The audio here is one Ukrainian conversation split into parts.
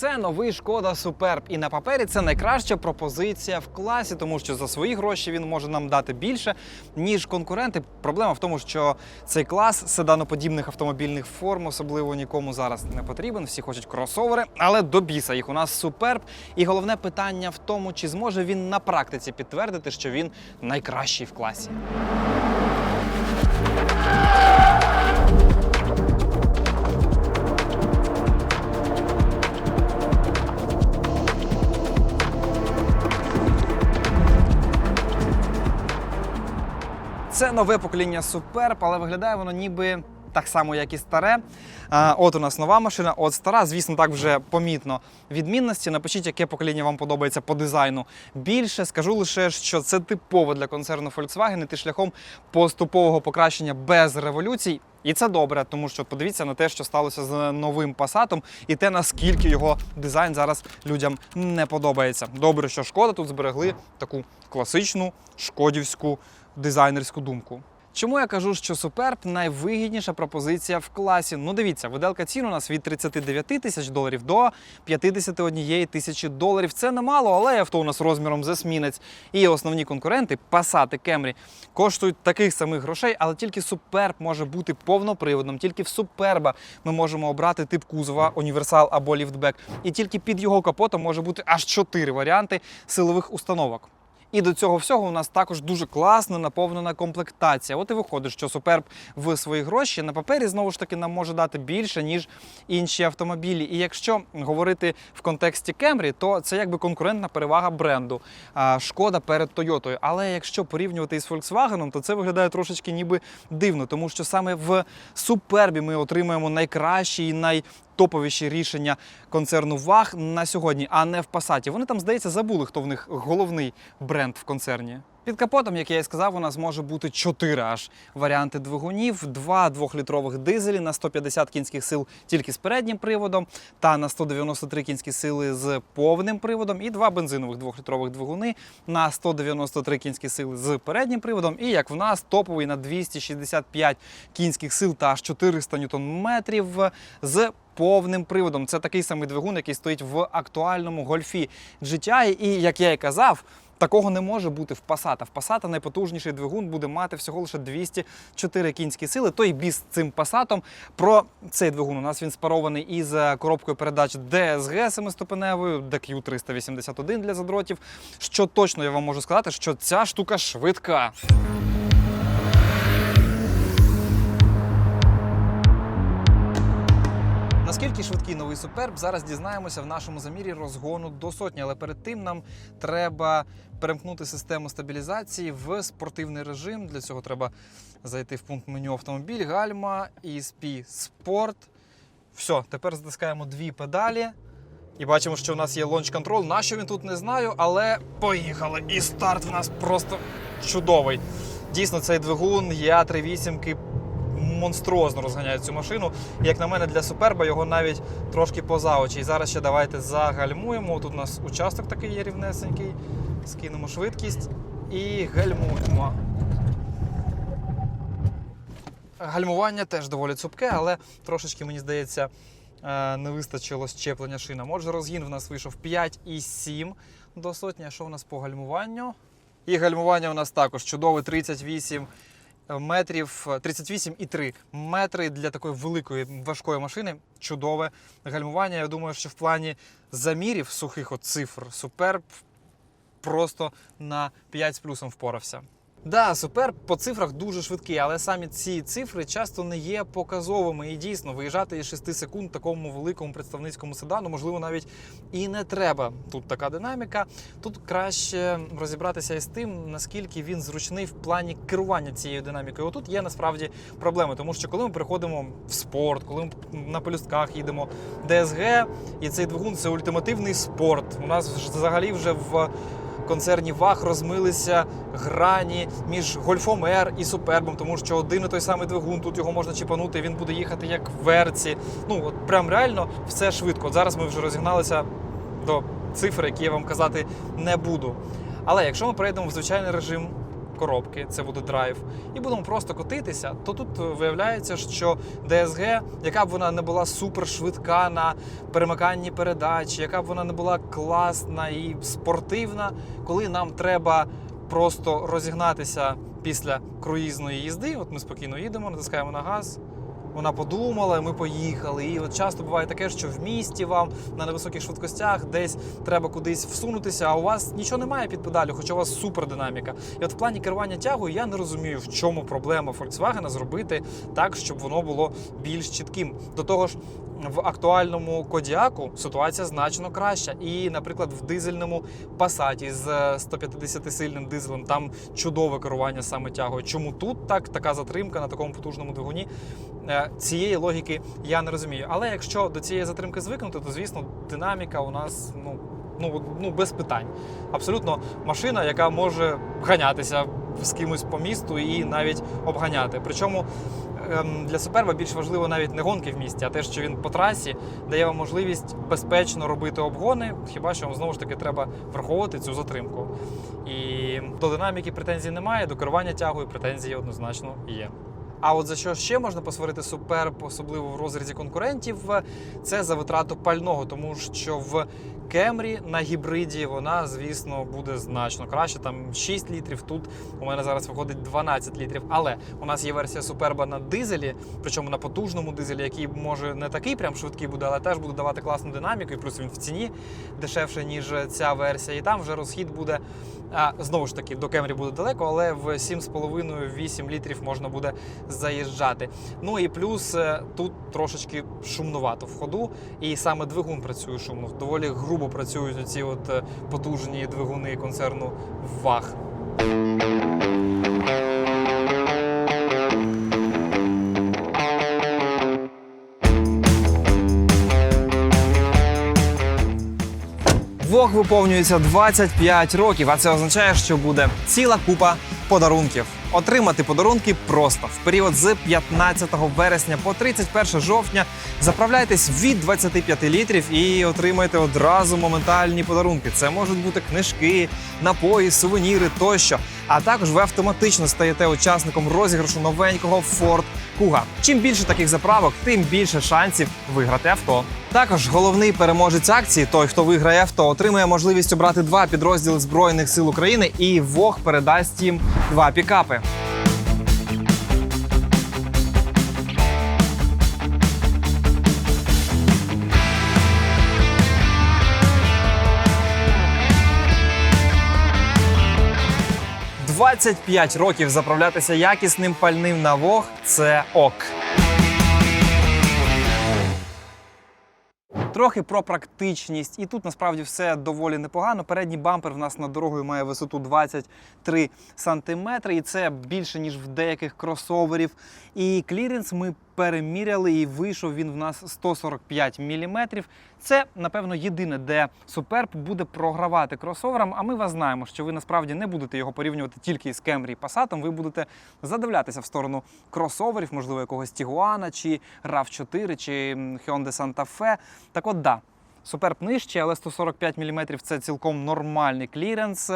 Це новий шкода Superb. І на папері це найкраща пропозиція в класі, тому що за свої гроші він може нам дати більше, ніж конкуренти. Проблема в тому, що цей клас седаноподібних автомобільних форм особливо нікому зараз не потрібен. Всі хочуть кросовери, але до біса їх у нас Superb. І головне питання в тому, чи зможе він на практиці підтвердити, що він найкращий в класі. Це нове покоління Superb, але виглядає воно ніби так само, як і старе. От у нас нова машина, от стара. Звісно, так вже помітно відмінності. Напишіть, яке покоління вам подобається по дизайну більше. Скажу лише, що це типово для концерну Volkswagen іти шляхом поступового покращення без революцій. І це добре, тому що подивіться на те, що сталося з новим Passat, і те, наскільки його дизайн зараз людям не подобається. Добре, що шкода тут зберегли таку класичну шкодівську дизайнерську думку. Чому я кажу, що Superb найвигідніша пропозиція в класі? Ну дивіться, виделка цін у нас від 39 тисяч доларів до 51 тисячі доларів. Це немало, але авто у нас розміром з есмінець. І основні конкуренти Passat і Camry коштують таких самих грошей, але тільки Superb може бути повноприводним. Тільки в Superb ми можемо обрати тип кузова, універсал або ліфтбек. І тільки під його капотом може бути аж чотири варіанти силових установок. І до цього всього у нас також дуже класно наповнена комплектація. От і виходить, що Superb в свої гроші на папері знову ж таки нам може дати більше, ніж інші автомобілі. І якщо говорити в контексті Camry, то це якби конкурентна перевага бренду. Шкода перед Тойотою. Але якщо порівнювати із Volkswagen, то це виглядає трошечки ніби дивно, тому що саме в Superb ми отримуємо найкращі і най топовіші рішення концерну ВАГ на сьогодні, а не в Пасаті. Вони там, здається, забули, хто в них головний бренд в концерні. Під капотом, як я і сказав, у нас може бути 4 аж варіанти двигунів: два двохлітрових дизелі на 150 кінських сил тільки з переднім приводом, та на 193 кінські сили з повним приводом, і два бензинових двохлітрових двигуни на 193 кінські сили з переднім приводом. І як в нас топовий на 265 кінських сил та аж 400 ньютон-метрів з повним приводом. Це такий самий двигун, який стоїть в актуальному гольфі GTI. І як я і казав. Такого не може бути в Passat. В Passat найпотужніший двигун буде мати всього лише 204 кінські сили. Той бі з цим Passat. Про цей двигун у нас він спарований із коробкою передач DSG семиступеневою, DQ 381 для задротів. Що точно я вам можу сказати, що ця штука швидка. Наскільки швидкий новий суперб, зараз дізнаємося в нашому замірі розгону до сотні. Але перед тим нам треба перемкнути систему стабілізації в спортивний режим. Для цього треба зайти в пункт меню автомобіль, гальма, ESP Sport. Все, тепер затискаємо дві педалі. І бачимо, що в нас є лонч контрол. Нащо він тут не знаю, але поїхали. І старт в нас просто чудовий. Дійсно, цей двигун я 3.8 монструозно розганяє цю машину. Як на мене, для суперба його навіть трошки поза очі. І зараз ще давайте загальмуємо. Тут у нас участок такий є рівнесенький. Скинемо швидкість і гальмуємо. Гальмування теж доволі цупке, але трошечки, мені здається, е, не вистачило щеплення шина. Може, розгін в нас вийшов 5,7 до сотні. А що в нас по гальмуванню? І гальмування у нас також чудове 38 метрів 38,3 метри для такої великої важкої машини. Чудове гальмування. Я думаю, що в плані замірів сухих от цифр Суперб просто на 5 з плюсом впорався. Да, супер по цифрах дуже швидкий, але самі ці цифри часто не є показовими. І дійсно виїжджати із 6 секунд такому великому представницькому седану, можливо, навіть і не треба. Тут така динаміка. Тут краще розібратися із тим, наскільки він зручний в плані керування цією динамікою. Отут є насправді проблеми, тому що коли ми приходимо в спорт, коли ми на полюстках їдемо ДСГ, і цей двигун це ультимативний спорт. У нас взагалі вже в концерні ВАГ розмилися грані між Гольфом R і Супербом, тому що один і той самий двигун, тут його можна чіпанути, він буде їхати як в верці. Ну от прям реально все швидко. От зараз ми вже розігналися до цифр, які я вам казати не буду. Але якщо ми перейдемо в звичайний режим коробки, це буде драйв, і будемо просто котитися, то тут е, виявляється, що DSG, яка б вона не була супер швидка на перемиканні передач, яка б вона не була класна і спортивна, коли нам треба просто розігнатися після круїзної їзди, от ми спокійно їдемо, натискаємо на газ. Вона подумала, ми поїхали. І от часто буває таке, що в місті вам на невисоких швидкостях десь треба кудись всунутися, а у вас нічого немає під педалю, хоча у вас супердинаміка. І от в плані керування тягою я не розумію, в чому проблема Volkswagen зробити так, щоб воно було більш чітким. До того ж, в актуальному Кодіаку ситуація значно краща. І, наприклад, в дизельному Passat з 150-сильним дизелем там чудове керування саме тягою. Чому тут так така затримка на такому потужному двигуні? Цієї логіки я не розумію. Але якщо до цієї затримки звикнути, то звісно динаміка у нас ну. Ну, ну без питань. Абсолютно машина, яка може ганятися з кимось по місту і навіть обганяти. Причому ем, для суперба більш важливо навіть не гонки в місті, а те, що він по трасі дає вам можливість безпечно робити обгони. Хіба що вам знову ж таки треба враховувати цю затримку. І до динаміки претензій немає, до керування тягою претензії однозначно є. А от за що ще можна посварити суперб, особливо в розрізі конкурентів, це за витрату пального, тому що в Кемрі на гібриді вона, звісно, буде значно краще. Там 6 літрів. Тут у мене зараз виходить 12 літрів. Але у нас є версія суперба на дизелі, причому на потужному дизелі, який може не такий прям швидкий буде, але теж буде давати класну динаміку. І плюс він в ціні дешевше, ніж ця версія. І там вже розхід буде а, знову ж таки до Кемрі буде далеко, але в 7,5-8 літрів можна буде заїжджати. Ну і плюс е, тут трошечки шумнувато в ходу, і саме двигун працює шумно. Доволі грубо працюють ці от е, потужні двигуни концерну ВАГ. Вог виповнюється 25 років, а це означає, що буде ціла купа подарунків. Отримати подарунки просто в період з 15 вересня по 31 жовтня. Заправляйтесь від 25 літрів і отримайте одразу моментальні подарунки. Це можуть бути книжки, напої, сувеніри тощо. А також ви автоматично стаєте учасником розіграшу новенького Ford Kuga. Чим більше таких заправок, тим більше шансів виграти авто. Також головний переможець акції, той, хто виграє авто, отримує можливість обрати два підрозділи Збройних сил України, і ВОГ передасть їм два пікапи. «25 років заправлятися якісним пальним на вог це ок. Трохи про практичність, і тут насправді все доволі непогано. Передній бампер в нас над дорогою має висоту 23 см, і це більше ніж в деяких кросоверів. І кліренс ми переміряли, і вийшов він в нас 145 мм. Це, напевно, єдине, де Superb буде програвати кросоверам. А ми вас знаємо, що ви насправді не будете його порівнювати тільки з Camry і Passat, Ви будете задивлятися в сторону кросоверів, можливо, якогось Tiguan, чи RAV4, чи м, Hyundai Santa Fe. Так от, да, Superb нижче, але 145 мм це цілком нормальний кліренс.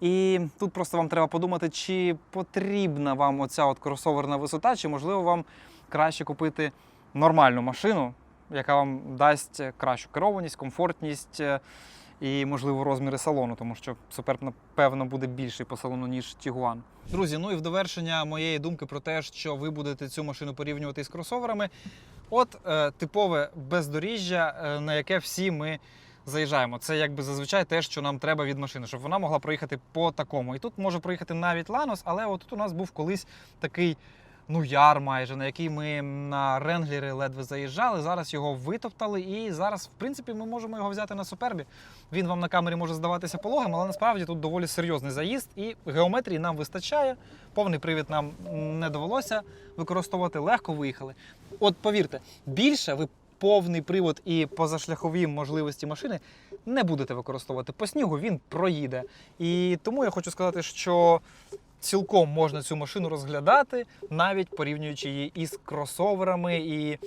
І тут просто вам треба подумати, чи потрібна вам оця от кросоверна висота, чи можливо вам краще купити нормальну машину, яка вам дасть кращу керованість, комфортність е, і, можливо, розміри салону, тому що Superb, напевно, буде більший по салону, ніж Tiguan. Друзі, ну і в довершення моєї думки про те, що ви будете цю машину порівнювати з кросоверами. От е, типове бездоріжжя, е, на яке всі ми заїжджаємо. Це якби зазвичай те, що нам треба від машини, щоб вона могла проїхати по такому. І тут може проїхати навіть Ланос, але от тут у нас був колись такий. Ну, яр майже, на який ми на ренглері ледве заїжджали. Зараз його витоптали, і зараз, в принципі, ми можемо його взяти на супербі. Він вам на камері може здаватися пологим, але насправді тут доволі серйозний заїзд, і геометрії нам вистачає. Повний привід нам не довелося використовувати, легко виїхали. От повірте, більше ви повний привод і позашляхові можливості машини не будете використовувати. По снігу він проїде. І тому я хочу сказати, що цілком можна цю машину розглядати, навіть порівнюючи її із кросоверами. І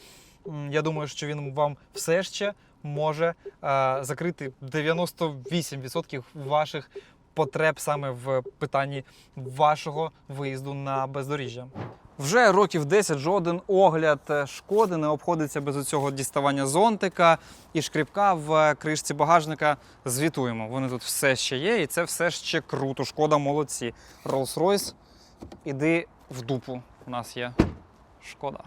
я думаю, що він вам все ще може е, закрити 98% ваших потреб саме в питанні вашого виїзду на бездоріжжя. Вже років 10 жоден огляд е, шкоди не обходиться без цього діставання зонтика і шкріпка в кришці багажника. Звітуємо. Вони тут все ще є, і це все ще круто. Шкода молодці. Rolls-Royce, іди в дупу. У нас є шкода.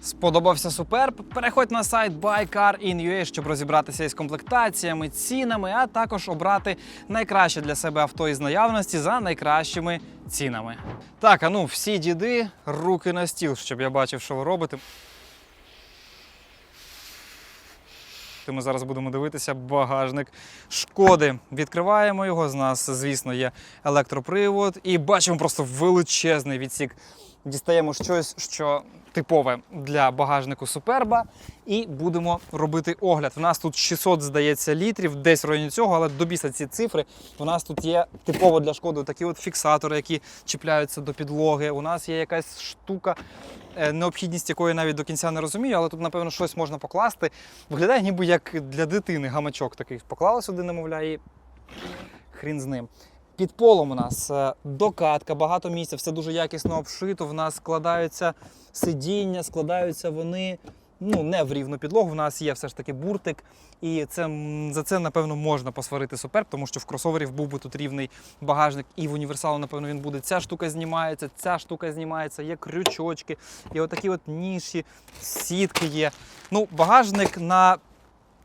Сподобався суперб? Переходь на сайт BuyCar.in.ua, щоб розібратися із комплектаціями, цінами, а також обрати найкраще для себе авто із наявності за найкращими цінами. Так, а ну всі діди, руки на стіл, щоб я бачив, що ви робите. Ми зараз будемо дивитися багажник шкоди. Відкриваємо його. З нас, звісно, є електропривод, і бачимо просто величезний відсік. Дістаємо щось, що типове для багажнику суперба, і будемо робити огляд. В нас тут 600, здається, літрів, десь в районі цього, але добіса ці цифри. У нас тут є типово для шкоди такі от фіксатори, які чіпляються до підлоги. У нас є якась штука, е, необхідність якої навіть до кінця не розумію, але тут, напевно, щось можна покласти. Виглядає ніби як для дитини гамачок такий. Поклали сюди, немовля, і хрін з ним. Під полом у нас е, докатка, багато місця, все дуже якісно обшито. В нас складаються сидіння, складаються вони ну, не в рівну підлогу. В нас є все ж таки буртик. І це, за це, напевно, можна посварити суперб, тому що в кросоверів був би тут рівний багажник, і в універсалу, напевно, він буде. Ця штука знімається, ця штука знімається, є крючочки, і отакі от ніші, сітки є. Ну, багажник на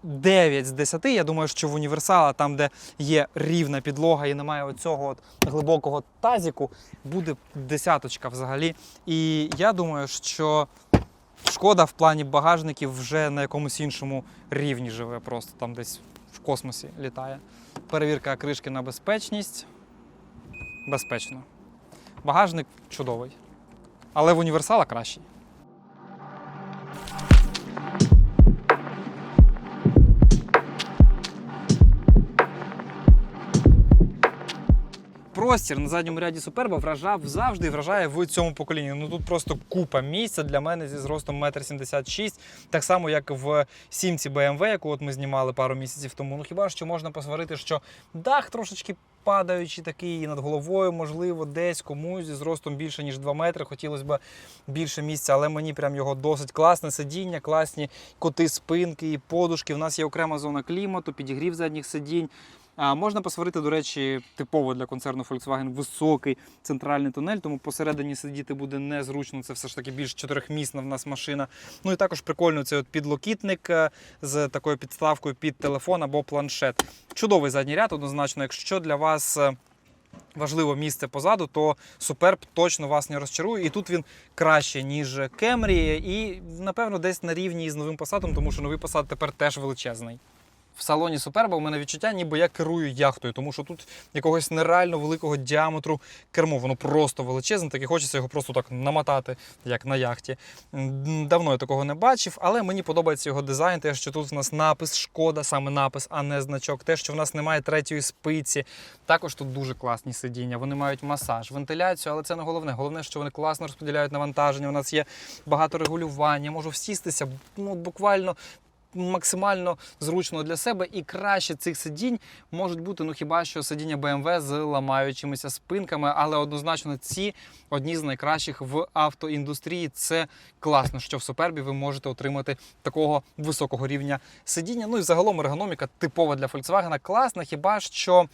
9 з 10. Я думаю, що в універсала, там, де є рівна підлога і немає оцього от глибокого тазіку, буде десяточка взагалі. І я думаю, що шкода в плані багажників вже на якомусь іншому рівні живе, просто там десь в космосі літає. Перевірка кришки на безпечність. Безпечно. Багажник чудовий. Але в універсала кращий. Простір на задньому ряді суперба вражав завжди і вражає в цьому поколінні. Ну тут просто купа місця для мене зі зростом 1,76 м, так само, як в сімці BMW, яку от ми знімали пару місяців тому. Ну хіба що можна посварити, що дах трошечки падаючий такий над головою, можливо, десь комусь зі зростом більше ніж 2 метри. Хотілося б більше місця, але мені прям його досить класне сидіння, класні коти спинки і подушки. У нас є окрема зона клімату, підігрів задніх сидінь. Можна посварити, до речі, типово для концерну Volkswagen високий центральний тунель, тому посередині сидіти буде незручно. Це все ж таки більш чотирьохмісна в нас машина. Ну і також прикольно цей от підлокітник е, з такою підставкою під телефон або планшет. Чудовий задній ряд, однозначно, якщо для вас. е, Важливо місце позаду, то Superb точно вас не розчарує. І тут він краще, ніж Camry, і, напевно, десь на рівні із новим Passat, тому що новий Passat тепер теж величезний. В салоні Суперба у мене відчуття, ніби я керую яхтою, тому що тут якогось нереально великого діаметру кермо. Воно просто величезне, так і хочеться його просто так намотати, як на яхті. Давно я такого не бачив, але мені подобається його дизайн. Те, що тут в нас напис шкода, саме напис, а не значок. Те, що в нас немає третьої спиці. Також тут дуже класні сидіння. Вони мають масаж, вентиляцію, але це не головне. Головне, що вони класно розподіляють навантаження. У нас є багато регулювання. Можу всістися ну, буквально максимально зручно для себе і краще цих сидінь можуть бути ну хіба що сидіння BMW з ламаючимися спинками, але однозначно ці одні з найкращих в автоіндустрії. Це класно, що в супербі ви можете отримати такого високого рівня сидіння. Ну і загалом ергономіка типова для Volkswagen класна, хіба що.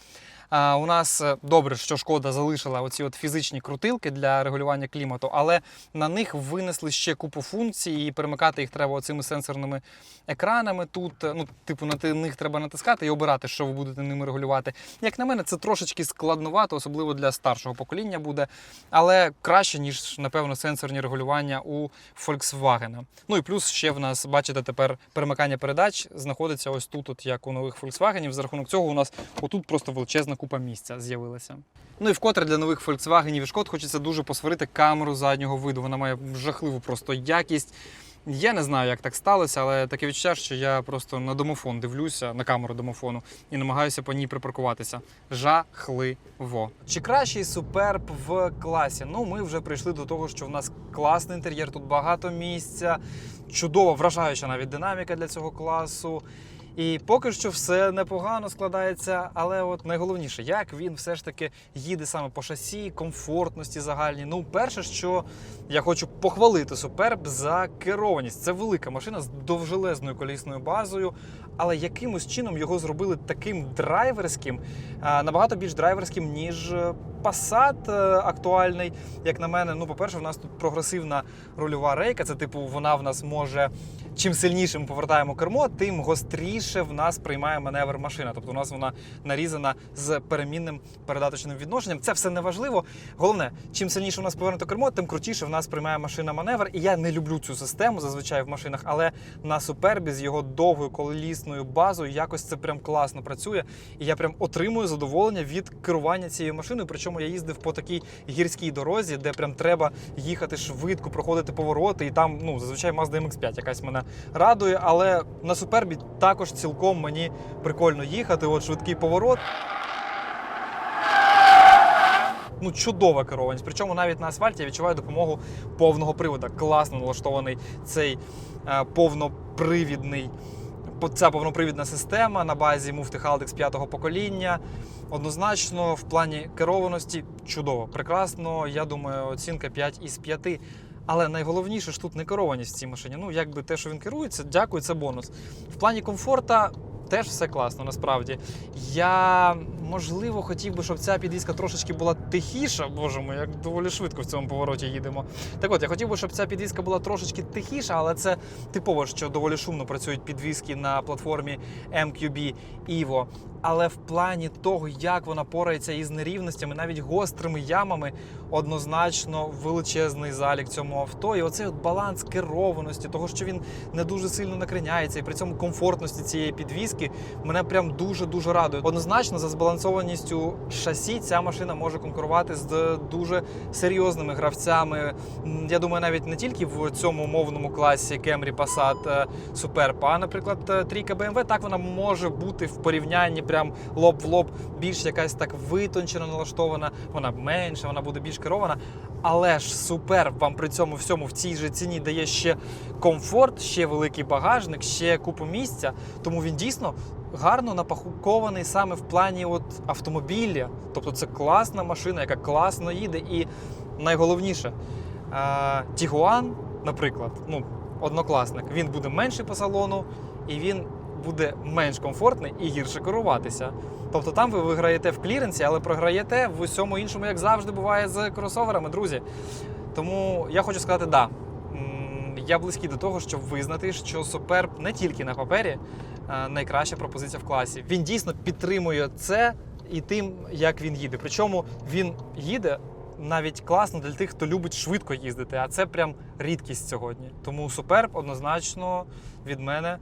У нас е, добре, що шкода залишила оці от фізичні крутилки для регулювання клімату, але на них винесли ще купу функцій, і перемикати їх треба оцими сенсорними екранами. Тут, ну, типу, на них треба натискати і обирати, що ви будете ними регулювати. Як на мене, це трошечки складновато, особливо для старшого покоління буде, але краще, ніж, напевно, сенсорні регулювання у Volkswagen. Ну і плюс ще в нас, бачите, тепер перемикання передач знаходиться ось тут, от як у нових Volkswagen. За рахунок цього у нас отут просто величезна купа місця з'явилася. Ну і вкотре для нових Volkswagen і Шкод хочеться дуже посварити камеру заднього виду. Вона має жахливу просто якість. Я не знаю, як так сталося, але таке відчуття, що я просто на домофон дивлюся, на камеру домофону і намагаюся по ній припаркуватися. Жахливо. Чи кращий суперб в класі? Ну, ми вже прийшли до того, що в нас класний інтер'єр, тут багато місця, чудова, вражаюча навіть динаміка для цього класу. І поки що все непогано складається, але от найголовніше, як він все ж таки їде саме по шасі, комфортності загальній. Ну, перше, що я хочу похвалити Суперб за керованість. Це велика машина з довжелезною колісною базою, але якимось чином його зробили таким драйверським, набагато більш драйверським, ніж е, Passat е, актуальний. Як на мене, ну, по-перше, в нас тут прогресивна рульова рейка. Це типу, вона в нас може. Чим сильніше ми повертаємо кермо, тим гостріше в нас приймає маневр машина. Тобто у нас вона нарізана з перемінним передаточним відношенням. Це все не важливо. Головне, чим сильніше у нас повернуто кермо, тим крутіше в нас приймає машина маневр. І я не люблю цю систему зазвичай в машинах, але на супербі з його довгою колісною базою якось це прям класно працює. І я прям отримую задоволення від керування цією машиною. Я їздив по такій гірській дорозі, де прям треба їхати швидко, проходити повороти, і там ну зазвичай Mazda MX-5 якась мене радує, але на супербі також цілком мені прикольно їхати. От швидкий поворот. Ну, чудова керованість. Причому навіть на асфальті я відчуваю допомогу повного привода. Класно налаштований цей е, повнопривідний. Ця повнопривідна система на базі Mufti Haldex п'ятого покоління. Однозначно, в плані керованості чудово, прекрасно. Я думаю, оцінка 5 із 5. Але найголовніше ж тут не керованість в цій машині. Ну, якби те, що він керується, дякую, це бонус. В плані комфорта теж все класно, насправді. Я можливо хотів би, щоб ця підвізка трошечки була тихіша. Боже мой, як доволі швидко в цьому повороті їдемо. Так от, я хотів би, щоб ця підвізка була трошечки тихіша, але це типово, що доволі шумно працюють підвізки на платформі MQB Evo. Але в плані того, як вона порається із нерівностями, навіть гострими ямами, однозначно величезний залік цьому авто. І оцей от баланс керованості, того, що він не дуже сильно накриняється, і при цьому комфортності цієї підвіски мене прям дуже дуже радує. Однозначно, за збалансованістю шасі ця машина може конкурувати з дуже серйозними гравцями. Я думаю, навіть не тільки в цьому мовному класі Camry Passat е, Superb, а, наприклад, е, трійка BMW, так вона може бути в порівнянні прям лоб в лоб більш якась так витончено налаштована, вона менша, вона буде більш керована. Але ж супер вам при цьому всьому в цій же ціні дає ще комфорт, ще великий багажник, ще купу місця. Тому він дійсно гарно напакований саме в плані от автомобіля. Тобто це класна машина, яка класно їде. І найголовніше, Тігуан, наприклад, ну, однокласник, він буде менший по салону, і він буде менш комфортний і гірше керуватися. Тобто там ви виграєте в кліренсі, але програєте в усьому іншому, як завжди буває з кросоверами, друзі. Тому я хочу сказати, да. Я близький до того, щоб визнати, що Superb не тільки на папері е, найкраща пропозиція в класі. Він дійсно підтримує це і тим, як він їде. Причому він їде навіть класно для тих, хто любить швидко їздити, а це прям рідкість сьогодні. Тому Superb однозначно від мене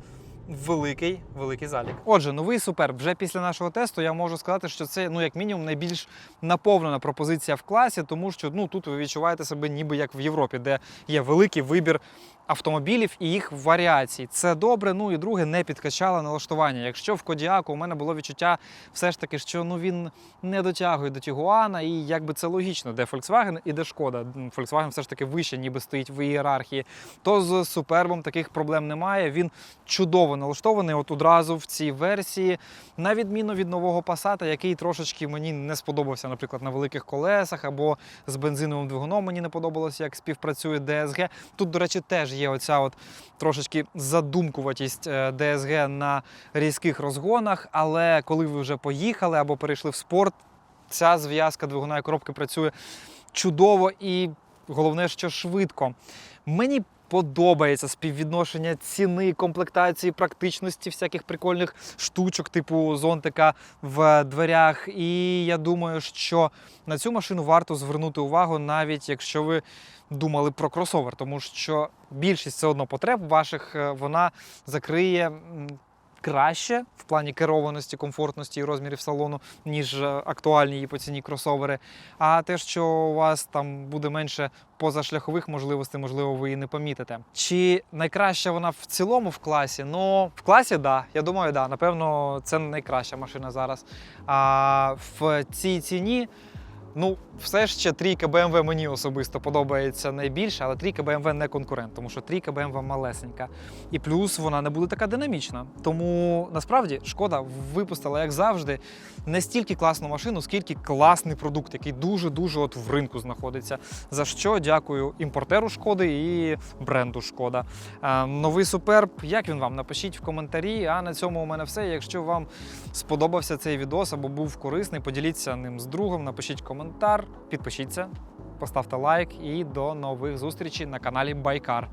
великий великий залік. Отже, новий супер. Вже після нашого тесту я можу сказати, що це ну як мінімум найбільш наповнена пропозиція в класі, тому що ну тут ви відчуваєте себе ніби як в Європі, де є великий вибір автомобілів і їх варіацій. Це добре. Ну і друге, не підкачало налаштування. Якщо в Кодіаку у мене було відчуття все ж таки, що ну він не дотягує до Тігуана, і якби це логічно, де Volkswagen і де Шкода. Volkswagen все ж таки вище, ніби стоїть в ієрархії. То з супербом таких проблем немає. Він чудово налаштований. От одразу в цій версії, на відміну від нового Passat, який трошечки мені не сподобався, наприклад, на великих колесах або з бензиновим двигуном мені не подобалося, як співпрацює DSG. Тут, до речі, теж є оця от трошечки задумкуватість ДСГ на різких розгонах, але коли ви вже поїхали або перейшли в спорт, ця зв'язка двигуна і коробки працює чудово і головне, що швидко. Мені подобається співвідношення ціни, комплектації, практичності, всяких прикольних штучок, типу зонтика в дверях. І я думаю, що на цю машину варто звернути увагу, навіть якщо ви думали про кросовер, тому що більшість все одно потреб ваших е, вона закриє. Краще в плані керованості, комфортності і розмірів салону, ніж е, актуальні її по ціні кросовери. А те, що у вас там буде менше позашляхових можливостей, можливо, ви і не помітите. Чи найкраща вона в цілому в класі? Ну, в класі, да. Я думаю, да. Напевно, це найкраща машина зараз. А в цій ціні Ну, все ще трійка BMW мені особисто подобається найбільше, але трійка BMW не конкурент, тому що трійка BMW малесенька. І плюс вона не буде така динамічна. Тому насправді шкода випустила, як завжди, не стільки класну машину, скільки класний продукт, який дуже-дуже от в ринку знаходиться. За що дякую імпортеру шкоди і бренду Шкода. Е, новий суперб, як він вам? Напишіть в коментарі. А на цьому у мене все. Якщо вам сподобався цей відос або був корисний, поділіться ним з другом, напишіть коментар, підпишіться, поставте лайк і до нових зустрічей на каналі Байкар.